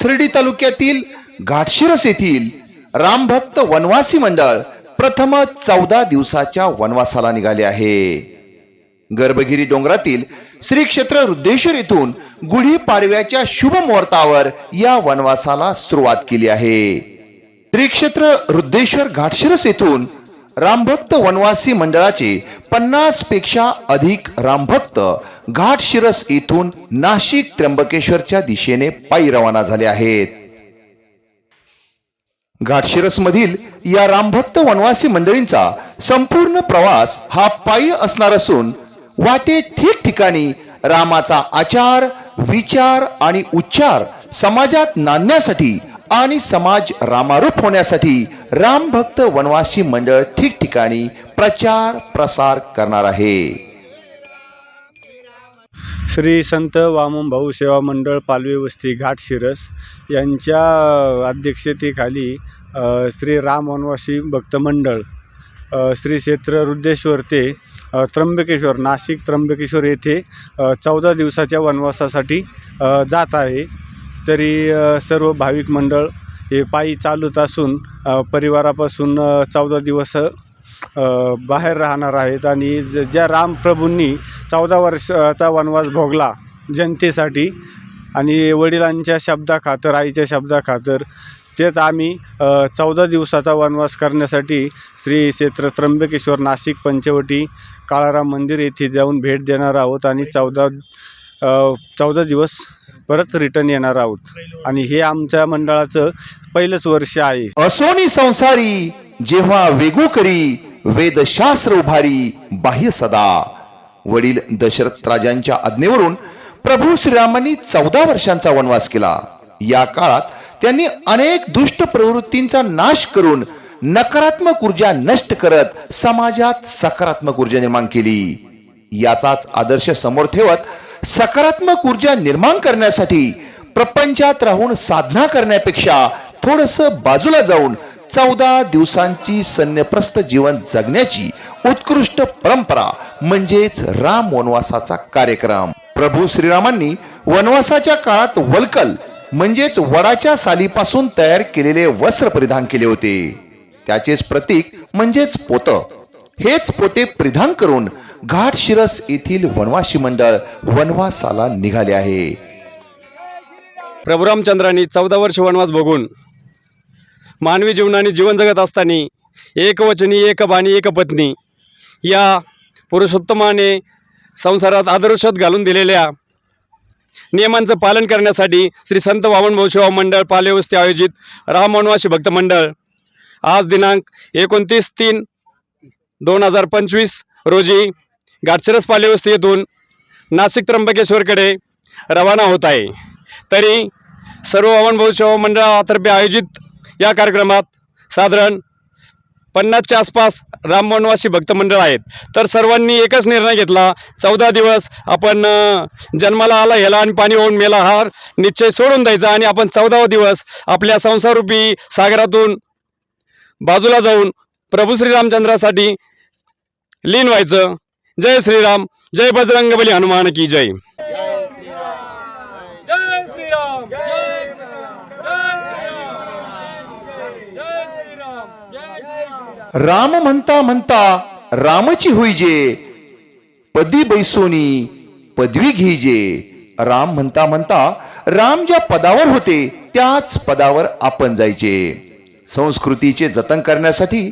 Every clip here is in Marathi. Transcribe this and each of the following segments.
पाथर्डी तालुक्यातील घाटशिरस येथील रामभक्त वनवासी मंडळ प्रथम चौदा दिवसाच्या वनवासाला निघाले आहे. गर्भगिरी डोंगरातील श्री क्षेत्र रुद्रेश्वर येथून गुढी पाडव्याच्या शुभ मुहूर्तावर या वनवासाला सुरुवात केली आहे. श्री क्षेत्र रुद्रेश्वर घाटशिरस येथून रामभक्त वनवासी मंडळाचे पन्नासपेक्षा अधिक रामभक्त घाटशिरस येथून नाशिक त्र्यंबकेश्वरच्या दिशेने पायी रवाना झाले आहेत. घाटशिरस मधील या रामभक्त वनवासी मंडळींचा संपूर्ण प्रवास हा पायी असणार असून वाटे ठिकठिकाणी रामाचा आचार विचार आणि उच्चार समाजात नांदण्यासाठी आणि समाज रामारूप होण्यासाठी रामभक्त वनवासी मंडळ ठिकठिकाणी प्रचार प्रसार करणार आहे. श्री संत वामन भाऊ सेवा मंडळ पालवी वस्ती घाट शिरस यांच्या अध्यक्षतेखाली श्री राम वनवासी भक्त मंडळ श्री क्षेत्र रुद्रेश्वर ते त्र्यंबकेश्वर नाशिक त्र्यंबकेश्वर येथे चौदा दिवसाच्या वनवासासाठी जात आहे. तरी सर्व भाविक मंडळ हे पायी चालूच असून परिवारापासून चौदा दिवस बाहेर राहणार आहेत आणि ज ज्या रामप्रभूंनी चौदा वर्षाचा वनवास भोगला जनतेसाठी आणि वडिलांच्या शब्दाखातर आईच्या शब्दाखातर तेच आम्ही चौदा दिवसाचा वनवास करण्यासाठी श्री क्षेत्र त्र्यंबकेश्वर नाशिक पंचवटी काळाराम मंदिर येथे जाऊन भेट देणार आहोत आणि चौदा चौदा दिवस परत रिटर्न येणार आहोत. आणि हे आमच्या मंडळाचं पहिलंच वर्ष आहे. असोनी संसारी जेव्हा वेगू करी वेदशास्त्र उभारी बाह्य सदा. वडील दशरथ राजांच्या आज्ञेवरून प्रभू श्रीरामांनी चौदा वर्षांचा वनवास केला. या काळात त्यांनी अनेक दुष्ट प्रवृत्तींचा नाश करून नकारात्मक ऊर्जा नष्ट करत समाजात सकारात्मक ऊर्जा निर्माण केली. याचाच आदर्श समोर ठेवत सकारात्मक ऊर्जा निर्माण करण्यासाठी प्रपंचात राहून साधना करण्यापेक्षा थोडस बाजूला जाऊन चौदा दिवसांची सन्यप्रस्त जीवन जगण्याची उत्कृष्ट परंपरा म्हणजेच राम वनवासाचा कार्यक्रम. प्रभू श्रीरामांनी वनवासाच्या काळात वलकल म्हणजेच वडाच्या सालीपासून तयार केलेले वस्त्र परिधान केले होते. त्याचेच प्रतीक म्हणजेच पोत. हेच पोते परिधान करून घाट शिरस येथील वनवासी मंडळ वनवासाला निघाले आहे. प्रभू रामचंद्रांनी चौदा वर्ष वनवास बघून मानवी जीवनाने जीवन जगत असताना एक वचनी एक बाणी एक पत्नी या पुरुषोत्तमाने संसारात आदर्शात घालून दिलेल्या नियमांचं पालन करण्यासाठी श्री संत वामनभाऊ सेवा मंडळ पालेवस्ती आयोजित राम वनवासी भक्त मंडळ आज दिनांक एकोणतीस तीन दोन हजार पंचवीस रोजी घाटसरस पालेवस्ती येथून नाशिक त्र्यंबकेश्वरकडे रवाना होत आहे. तरी सर्व वामनभाऊ सेवा मंडळातर्फे आयोजित या कार्यक्रमात साधारण पन्नासच्या आसपास रामवनवासी भक्त मंडळ आहेत. तर सर्वांनी एकच निर्णय घेतला. चौदा दिवस आपण जन्माला आला ह्याला आणि पाणी होऊन मेला हा निश्चय सोडून द्यायचा आणि आपण चौदावा दिवस आपल्या संसारूपी सागरातून बाजूला जाऊन प्रभू श्रीरामचंद्रासाठी लीन व्हायचं. जय श्रीराम जय बजरंगबली हनुमान की जय। जय श्रीराम जय जय श्रीराम जय श्रीराम। राम म्हणता म्हणता रामची होईजे पदी बैसोनी पदवी घेईजे राम म्हणता म्हणता राम ज्या पदावर होते त्याच पदावर आपण जायचे. संस्कृतीचे जतन करण्यासाठी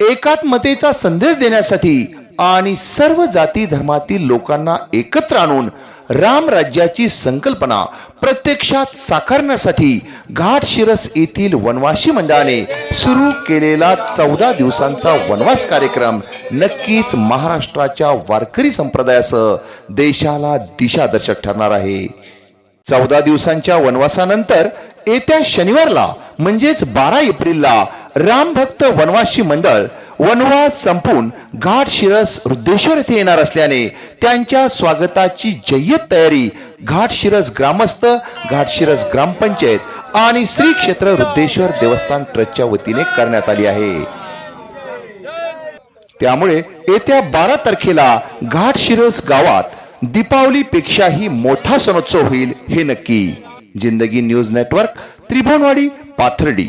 एकात्मतेचा संदेश देण्यासाठी आणि सर्व जाती धर्मातील लोकांना एकत्र आणून राम राज्याची संकल्पना प्रत्यक्षात साकारण्यासाठी घाट शिरस येथील वनवासी मंडळाने सुरू केलेला चौदा दिवसांचा वनवास कार्यक्रम नक्कीच महाराष्ट्राच्या वारकरी संप्रदायासह देशाला दिशादर्शक ठरणार आहे. चौदा दिवसांच्या वनवासानंतर येत्या शनिवारला म्हणजेच बारा एप्रिलला रामभक्त वनवासी मंडळ वनवास संपून घाट शिरस येथे येणार असल्याने त्यांच्या स्वागताची जय्यत तयारी घाट शिरस ग्रामस्थ घाट शिरस ग्रामपंचायत आणि श्री क्षेत्र रुद्धेश्वर देवस्थान ट्रस्टच्या वतीने करण्यात आली आहे. त्यामुळे येत्या बारा तारखेला घाट शिरस गावात दीपावलीपेक्षाही मोठा सणोत्सव होईल हे नक्की. जिंदगी न्यूज नेटवर्क त्रिभुवनवाडी पाथर्डी.